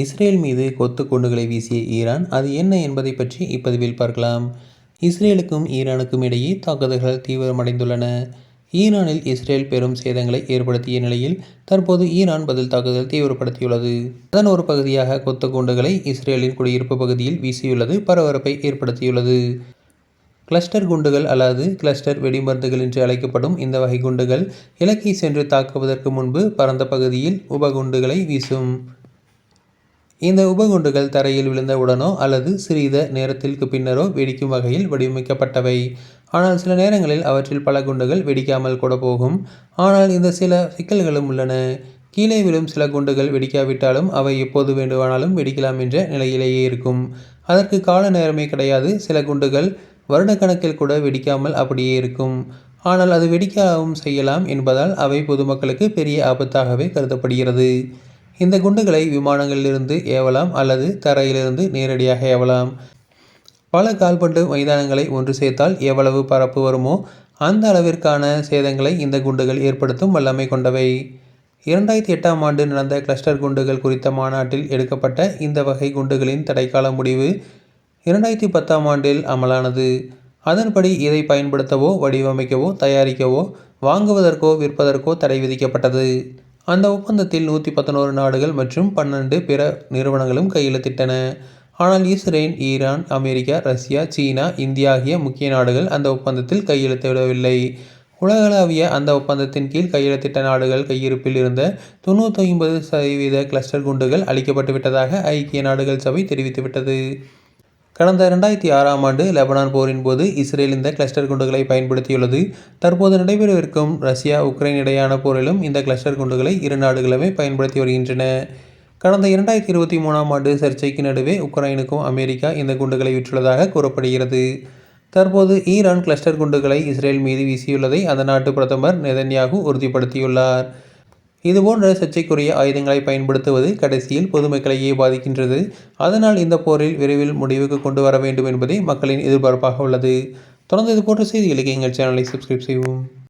Israel மீது கொத்து குண்டுகளை வீசிய ஈரான் அது என்ன என்பதை பற்றி இப்பதிவில் பார்க்கலாம். இஸ்ரேலுக்கும் ஈரானுக்கும் இடையே தாக்குதல்கள் தீவிரமடைந்துள்ளன. ஈரானில் இஸ்ரேல் பெரும் சேதங்களை ஏற்படுத்திய நிலையில் தற்போது ஈரான் பதில் தாக்குதல் தீவிரப்படுத்தியுள்ளது. அதன் ஒரு பகுதியாக கொத்து குண்டுகளை இஸ்ரேலின் குடியிருப்பு பகுதியில் வீசியுள்ளது பரபரப்பை ஏற்படுத்தியுள்ளது. கிளஸ்டர் குண்டுகள் அல்லது கிளஸ்டர் வெடிமருந்துகள் என்று அழைக்கப்படும் இந்த வகை குண்டுகள் இலக்கை சென்று தாக்குவதற்கு முன்பு பரந்த பகுதியில் உபகுண்டுகளை வீசும். இந்த உபகுண்டுகள் தரையில் விழுந்தவுடனோ அல்லது சிறித நேரத்திற்கு பின்னரோ வெடிக்கும் வகையில் வடிவமைக்கப்பட்டவை. ஆனால் சில நேரங்களில் அவற்றில் பல குண்டுகள் வெடிக்காமல் கூட போகும். ஆனால் இந்த சில சிக்கல்களும் உள்ளன. கீழே விழும் சில குண்டுகள் வெடிக்காவிட்டாலும் அவை எப்போது வேண்டுமானாலும் வெடிக்கலாம் என்ற நிலையிலேயே இருக்கும். அதற்கு கால நேரமே கிடையாது. சில குண்டுகள் வருடக்கணக்கில் கூட வெடிக்காமல் அப்படியே இருக்கும். ஆனால் அது வெடிக்கவும் செய்யலாம் என்பதால் அவை பொதுமக்களுக்கு பெரிய ஆபத்தாகவே கருதப்படுகிறது. இந்த குண்டுகளை விமானங்களிலிருந்து ஏவலாம் அல்லது தரையிலிருந்து நேரடியாக ஏவலாம். பல கால்பந்து மைதானங்களை ஒன்று சேர்த்தால் எவ்வளவு பரப்பு வருமோ அந்த அளவிற்கான சேதங்களை இந்த குண்டுகள் ஏற்படுத்தும் வல்லமை கொண்டவை. இரண்டாயிரத்தி எட்டாம் ஆண்டு நடந்த கிளஸ்டர் குண்டுகள் குறித்த மாநாட்டில் எடுக்கப்பட்ட இந்த வகை குண்டுகளின் தடைக்கால முடிவு இரண்டாயிரத்தி பத்தாம் ஆண்டில் அமலானது. அதன்படி இதை பயன்படுத்தவோ வடிவமைக்கவோ தயாரிக்கவோ வாங்குவதற்கோ விற்பதற்கோ தடை விதிக்கப்பட்டது. அந்த ஒப்பந்தத்தில் நூற்றி பத்தொன்பது நாடுகள் மற்றும் பன்னெண்டு பிற நிறுவனங்களும் கையெழுத்திட்டன. ஆனால் Israel Iran America Russia China India ஆகிய முக்கிய நாடுகள் அந்த ஒப்பந்தத்தில் கையெழுத்திடவில்லை. உலகளாவிய அந்த ஒப்பந்தத்தின் கீழ் கையெழுத்திட்ட நாடுகள் கையிருப்பில் இருந்த தொண்ணூற்றி ஒன்பது சதவீத கிளஸ்டர் குண்டுகள் அளிக்கப்பட்டு விட்டதாக ஐக்கிய நாடுகள் சபை தெரிவித்துவிட்டது. கடந்த இரண்டாயிரத்தி ஆறாம் ஆண்டு லெபனான் போரின் போது இஸ்ரேல் இந்த கிளஸ்டர் குண்டுகளை பயன்படுத்தியுள்ளது. தற்போது நடைபெறவிருக்கும் ரஷ்யா உக்ரைன் இடையான போரிலும் இந்த கிளஸ்டர் குண்டுகளை இரு நாடுகளுமே பயன்படுத்தி வருகின்றன. கடந்த இரண்டாயிரத்தி இருபத்தி மூணாம் ஆண்டு சர்ச்சைக்கு நடுவே உக்ரைனுக்கும் அமெரிக்கா இந்த குண்டுகளை விற்றுள்ளதாக கூறப்படுகிறது. தற்போது ஈரான் கிளஸ்டர் குண்டுகளை இஸ்ரேல் மீது வீசியுள்ளதை அந்த நாட்டு பிரதமர் நெதன்யாகு உறுதிப்படுத்தியுள்ளார். இதுபோன்ற சர்ச்சைக்குரிய ஆயுதங்களை பயன்படுத்துவது கடைசியில் பொதுமக்களையே பாதிக்கின்றது. அதனால் இந்த போரில் விரைவில் முடிவுக்கு கொண்டு வர வேண்டும் என்பதே மக்களின் எதிர்பார்ப்பாக உள்ளது. தொடர்ந்து இதுபோன்ற செய்திகளுக்கு எங்கள் சேனலை சப்ஸ்கிரைப் செய்வோம்